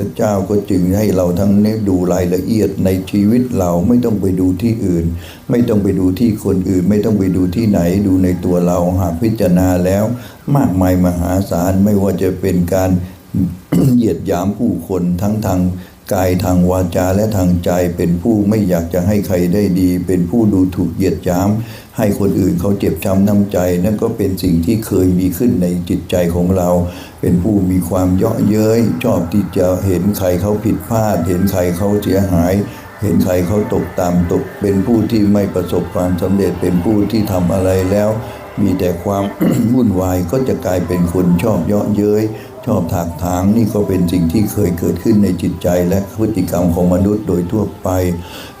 พระเจ้าก็จึงให้เราทั้งนี้ดูรายละเอียดในชีวิตเราไม่ต้องไปดูที่อื่น ไม่ต้องไปดูที่คนอื่น ไม่ต้องไปดูที่ไหนดูในตัวเราหากพิจารณาแล้ว มากมายมหาศาลไม่ว่าจะเป็นการเหยียดหยามผู้คนทั้งทางกายทางวาจาและทางใจเป็นผู้ไม่อยากจะให้ใครได้ดี เป็นผู้ดูถูกเหยียดหยาม ให้คนอื่นเขาเจ็บช้ำน้ำใจ นั่นก็เป็นสิ่งที่เคยมีขึ้นในจิตใจของเรา เป็นผู้มีความเยาะเย้ยชอบที่จะเห็นใครเขาผิดพลาด เห็นใครเขาเสียหาย เห็นใครเขาตกตามตก เป็นผู้ที่ไม่ประสบความสำเร็จเป็นผู้ที่ทำอะไรแล้ว มีแต่ความวุ่นวายก็จะกลายเป็นคนชอบเยาะเย้ย ชอบถากถางนี่ก็เป็นสิ่งที่เคยเกิดขึ้นในจิตใจและพฤติกรรมของมนุษย์โดยทั่วไป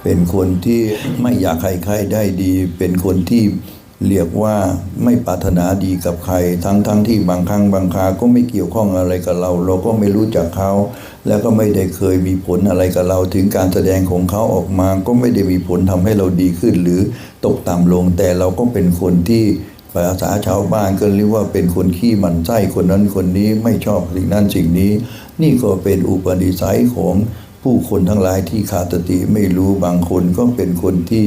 เป็นคนที่ไม่อยากให้ใครได้ดี เป็นคนที่เรียกว่าไม่ปรารถนาดีกับใคร ทั้งทั้งที่บางครั้งบางคราก็ไม่เกี่ยวข้องอะไรกับเรา เราก็ไม่รู้จักเขา แล้วก็ไม่ได้เคยมีผลอะไรกับเรา ถึงการแสดงของเขาออกมา ก็ไม่ได้มีผลทำให้เราดีขึ้นหรือตกต่ำลงแต่เราก็เป็นคนที่ ภาษาชาวบ้านก็เรียกว่าเป็นคนขี้มันไส้คนนั้นคนนี้ไม่ชอบสิ่งนั้นสิ่งนี้ นี่ก็เป็นอุปนิสัยของผู้คนทั้งหลายที่ขาดสติไม่รู้บางคนก็เป็นคนที่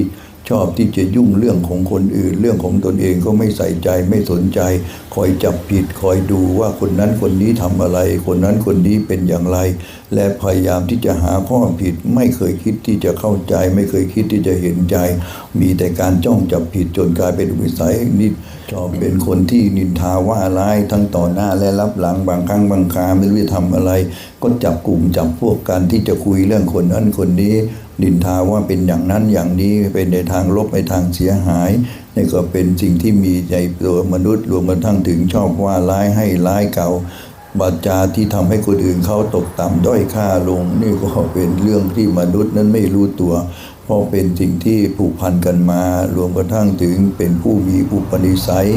ชอบที่จะยุ่งเรื่องของคนอื่น เรื่องของตนเองก็ไม่ใส่ใจไม่สนใจ คอยจับผิดคอยดูว่าคนนั้นคนนี้ทำอะไร คนนั้นคนนี้เป็นอย่างไรและพยายามที่จะหาข้อผิด ไม่เคยคิดที่จะเข้าใจ ไม่เคยคิดที่จะเห็นใจ มีแต่การจ้องจับผิดจนกลายเป็นอุปนิสัยนิดชอบเป็นคนที่นินทาว่าร้ายทั้งต่อหน้าและรับหลังบางครั้งบางคราไม่รู้จะทำอะไร ก็จับกลุ่มจับพวกกันที่จะคุยเรื่องคนนั้นคนนี้นินทาว่าเป็นอย่างนั้นอย่างนี้เป็นในทางลบในทางเสียหายนี่ก็เป็นสิ่งที่มีใจตัวมนุษย์รวมกระทั่งถึงชอบว่าร้ายให้ร้ายเก่า บาจาที่ทำให้คนอื่นเขาตกต่ำด้อยค่าลง นี่ก็เป็นเรื่องที่มนุษย์นั้นไม่รู้ตัว เพราะเป็นสิ่งที่ผูกพันกันมา รวมกระทั่งถึงเป็นผู้มีอุปนิสัย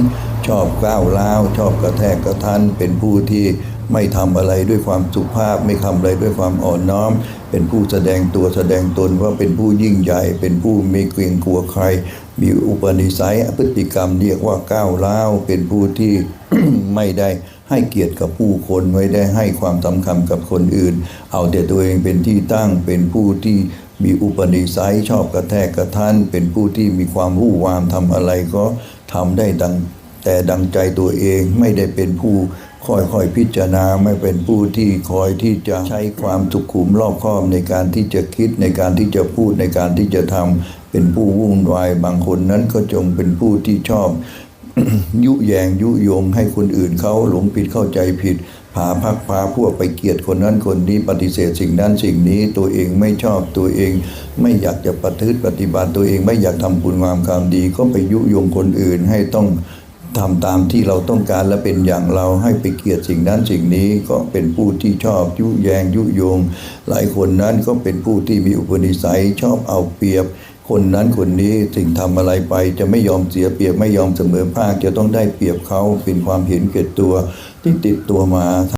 ชอบก้าวร้าว ชอบกระแทกกระทันเป็นผู้ที่ไม่ทำอะไรด้วยความสุภาพ ไม่ทำอะไรด้วยความอ่อนน้อม เป็นผู้แสดงตัวแสดงตนว่าเป็นผู้ยิ่งใหญ่ เป็นผู้ไม่เกรงกลัวใคร มีอุปนิสัยพฤติกรรมเรียกว่าก้าวร้าว เป็นผู้ที่ไม่ได้ ให้เกียรติกับผู้คนไม่ได้ให้ความสำคัญกับคนอื่น เอาแต่ตัวเองเป็นที่ตั้งเป็นผู้ที่มีอุปนิสัยชอบกระแทกกระทันเป็นผู้ที่มีความรู้วามทำอะไรก็ทำได้ดังแต่ดังใจตัวเองไม่ได้เป็นผู้คอยคอยพิจารณาไม่เป็นผู้ที่คอยที่จะใช้ความสุขุมรอบคอบในการที่จะคิดในการที่จะพูดในการที่จะทำเป็นผู้วุ่นวายบางคนนั้นก็จงเป็นผู้ที่ชอบ ยุแยงยุยงให้คนอื่นเขาหลงผิดเข้าใจผิดพาพักพาพวกไปเกลียดคนนั้นคนนี้ปฏิเสธสิ่งนั้นสิ่งนี้ตัวเองไม่ชอบตัวเอง ไม่อยากจะปฏิบัติปฏิบัติตัวเองไม่อยากทำบุญความความดี ก็ไปยุยงคนอื่นให้ต้องทำตามที่เราต้องการและเป็นอย่างเราให้ไปเกลียดสิ่งนั้นสิ่งนี้ก็เป็นผู้ที่ชอบยุแยงยุยง หลายคนนั้นก็เป็นผู้ที่มีอุปนิสัยชอบเอาเปรียบ คนนั้นคนนี้สิ่งทำอะไรไป จะไม่ยอมเสียเปรียบไม่ยอมเสมอภาคจะต้องได้เปรียบเขาเป็นความเห็นเก่ตัวที่ติดตัวมา